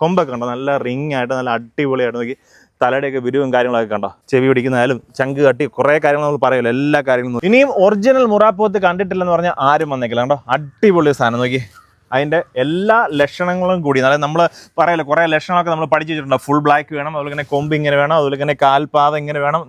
കൊമ്പൊക്കെ കണ്ടോ? നല്ല റിങ് ആയിട്ട് നല്ല അടിപൊളിയായിട്ട് നോക്കി തലയുടെയൊക്കെ വിരിവും കാര്യങ്ങളൊക്കെ കണ്ടോ? ചെവി പിടിക്കുന്നതായാലും ചങ്ക് കട്ടി കുറേ കാര്യങ്ങൾ നമ്മൾ പറയുമല്ലോ എല്ലാ കാര്യങ്ങളും ഇനിയും ഒറിജിനൽ മുറാപ്പോത്ത് കണ്ടിട്ടില്ലെന്ന് പറഞ്ഞാൽ ആരും വന്നേക്കില്ല കണ്ടോ? അടിപൊളി സാധനം നോക്കി. അതിന്റെ എല്ലാ ലക്ഷണങ്ങളും കൂടി അതായത് നമ്മൾ പറയല്ലോ കുറേ ലക്ഷണങ്ങളൊക്കെ നമ്മൾ പഠിച്ചു വെച്ചിട്ടുണ്ട്. ഫുൾ ബ്ലാക്ക് വേണം അതുപോലെ തന്നെ കൊമ്പ് ഇങ്ങനെ വേണം അതുപോലെ തന്നെ കാൽപാത ഇങ്ങനെ വേണം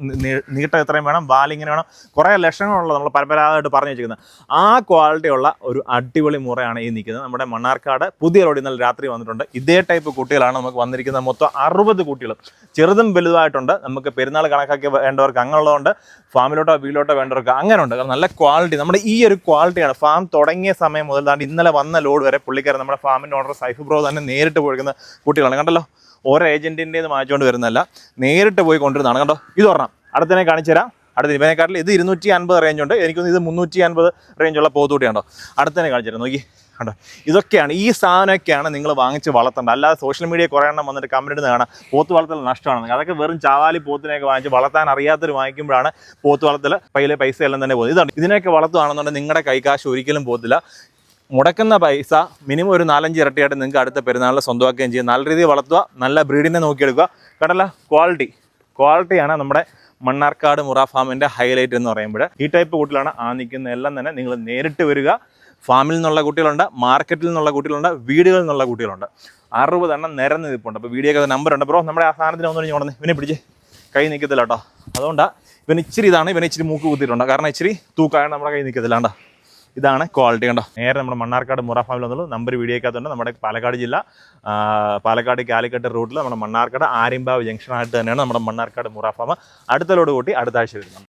നീട്ടം എത്രയും വേണം വാൽ ഇങ്ങനെ വേണം. കുറേ ലക്ഷണങ്ങളുള്ള നമ്മൾ പരമ്പരാഗതമായിട്ട് പറഞ്ഞു വെച്ചിരിക്കുന്നത് ആ ക്വാളിറ്റിയുള്ള ഒരു അടിപൊളി മുറയാണ് ഈ നിൽക്കുന്നത്. നമ്മുടെ മണ്ണാർക്കാട് പുതിയ റോഡിൽ ഇന്നലെ രാത്രി വന്നിട്ടുണ്ട്. ഇതേ ടൈപ്പ് കുട്ടികളാണ് നമുക്ക് വന്നിരിക്കുന്നത്. മൊത്തം അറുപത് കുട്ടികൾ ചെറുതും വലുതായിട്ടുണ്ട് നമുക്ക് പെരുന്നാൾ കണക്കാക്കി വേണ്ടവർക്ക് അങ്ങനെയുള്ളതുകൊണ്ട് ഫാമിലോട്ടോ വീട്ടിലോട്ടോ വേണ്ടവർക്ക് അങ്ങനെ ഉണ്ട് നല്ല ക്വാളിറ്റി നമ്മുടെ ഈ ഒരു ക്വാളിറ്റിയാണ് ഫാം തുടങ്ങിയ സമയം മുതൽ ഇന്നലെ വന്ന ലോഡ് വരെ പുള്ളിക്കാരൻ നമ്മുടെ ഫാമിന്റെ ഓണർ സൈഫ് ബ്രോ തന്നെ നേരിട്ട് പോയിരിക്കുന്ന കുട്ടികളാണ്. കണ്ടല്ലോ? ഓരോ ഏജന്റിന്റെ വാങ്ങിച്ചുകൊണ്ട് വരുന്നതല്ല. നേരിട്ട് പോയി കൊണ്ടുവരുന്നതാണ്. കണ്ടോ? ഇത് പറഞ്ഞാൽ അടുത്തതിനെ കാണിച്ചു തരാം. അടുത്ത ഇവനെക്കാട്ടിൽ ഇത് ഇരുന്നൂറ്റി അൻപത് റേഞ്ച് ഉണ്ട്. എനിക്കൊന്ന് ഇത് മുന്നൂറ്റി അൻപത് റേഞ്ചുള്ള പോത്തൂട്ടിയാണോ അടുത്തതിനെ തരാം. നോക്കി. കണ്ടോ? ഇതൊക്കെയാണ് ഈ സാധനമൊക്കെയാണ് നിങ്ങൾ വാങ്ങിച്ച് വളർത്തേണ്ടത്. അല്ലാതെ സോഷ്യൽ മീഡിയ കുറേ എണ്ണം വന്നിട്ട് കമന്റ് കാണാം. പോത്ത് വളർത്തൽ നഷ്ടമാണ് അതൊക്കെ വെറും ചാവാലി പോത്തിനെയൊക്കെ വാങ്ങിച്ച് വളർത്താൻ അറിയാത്തൊരു വാങ്ങിക്കുമ്പോഴാണ് പോത്ത് വളർത്തൽ പൈലെ പൈസ എല്ലാം തന്നെ പോകുന്നത്. ഇതാണ്. ഇതിനെയൊക്കെ വളർത്തുകയാണെന്നുണ്ടെങ്കിൽ നിങ്ങളുടെ കൈകാശ് ഒരിക്കലും പോത്തില്ല. മുടക്കുന്ന പൈസ മിനിമം ഒരു നാലഞ്ച് ഇരട്ടിയായിട്ട് നിങ്ങൾക്ക് അടുത്ത പെരുന്നാളിൽ സ്വന്തമാക്കുകയും ചെയ്യും. നല്ല രീതിയിൽ വളർത്തുക നല്ല ബ്രീഡിനെ നോക്കിയെടുക്കുക. കണ്ടല്ല ക്വാളിറ്റി. ക്വാളിറ്റിയാണ് നമ്മുടെ മണ്ണാർക്കാട് മുറ ഫാമിന്റെ ഹൈലൈറ്റ് എന്ന് പറയുമ്പോൾ. ഈ ടൈപ്പ് കുട്ടികളാണ് ആ നിൽക്കുന്ന എല്ലാം തന്നെ നിങ്ങൾ നേരിട്ട് വരിക. ഫാമിൽ നിന്നുള്ള കുട്ടികളുണ്ട് മാർക്കറ്റിൽ നിന്നുള്ള കുട്ടികളുണ്ട് വീടുകളിൽ നിന്നുള്ള കുട്ടികളുണ്ട്. അറുപതെണ്ണം നിരന്ന് നിൽപ്പുണ്ട്. അപ്പോൾ വീഡിയോ ഒക്കെ നമ്പർ ഉണ്ട്. ബ്രോ നമ്മുടെ ആ സാധനത്തിന് ഒന്നും കൊണ്ടു ഇവനെ പിടിച്ച് കൈ നിൽക്കത്തില്ല കേട്ടോ. അതുകൊണ്ടാണ് ഇവൻ ഇച്ചിരി ഇതാണ് ഇവൻ ഇച്ചിരി മൂക്ക് കുത്തിയിട്ടുണ്ട്. കാരണം ഇച്ചിരി തൂക്കായ നമ്മുടെ കൈ നിൽക്കത്തില്ല കേട്ടോ. ഇതാണ് ക്വാളിറ്റി കണ്ടോ? നേരെ നമ്മുടെ മണ്ണാർക്കാട് മുറ ഫാമിൽ വന്നുള്ളൂ. നമ്പർ വീഡിയോക്കകത്തുണ്ട് നമ്മുടെ പാലക്കാട് ജില്ല. പാലക്കാട് കാലിക്കട്ട് റൂട്ടിൽ നമ്മുടെ മണ്ണാർക്കാട് ആര്യമ്പാവ് ജംഗ്ഷനായിട്ട് തന്നെയാണ് നമ്മുടെ മണ്ണാർക്കാട് മുറ ഫാം അടുത്ത ലോഡ് കൂട്ടി അടുത്ത ആഴ്ച വരുന്നത്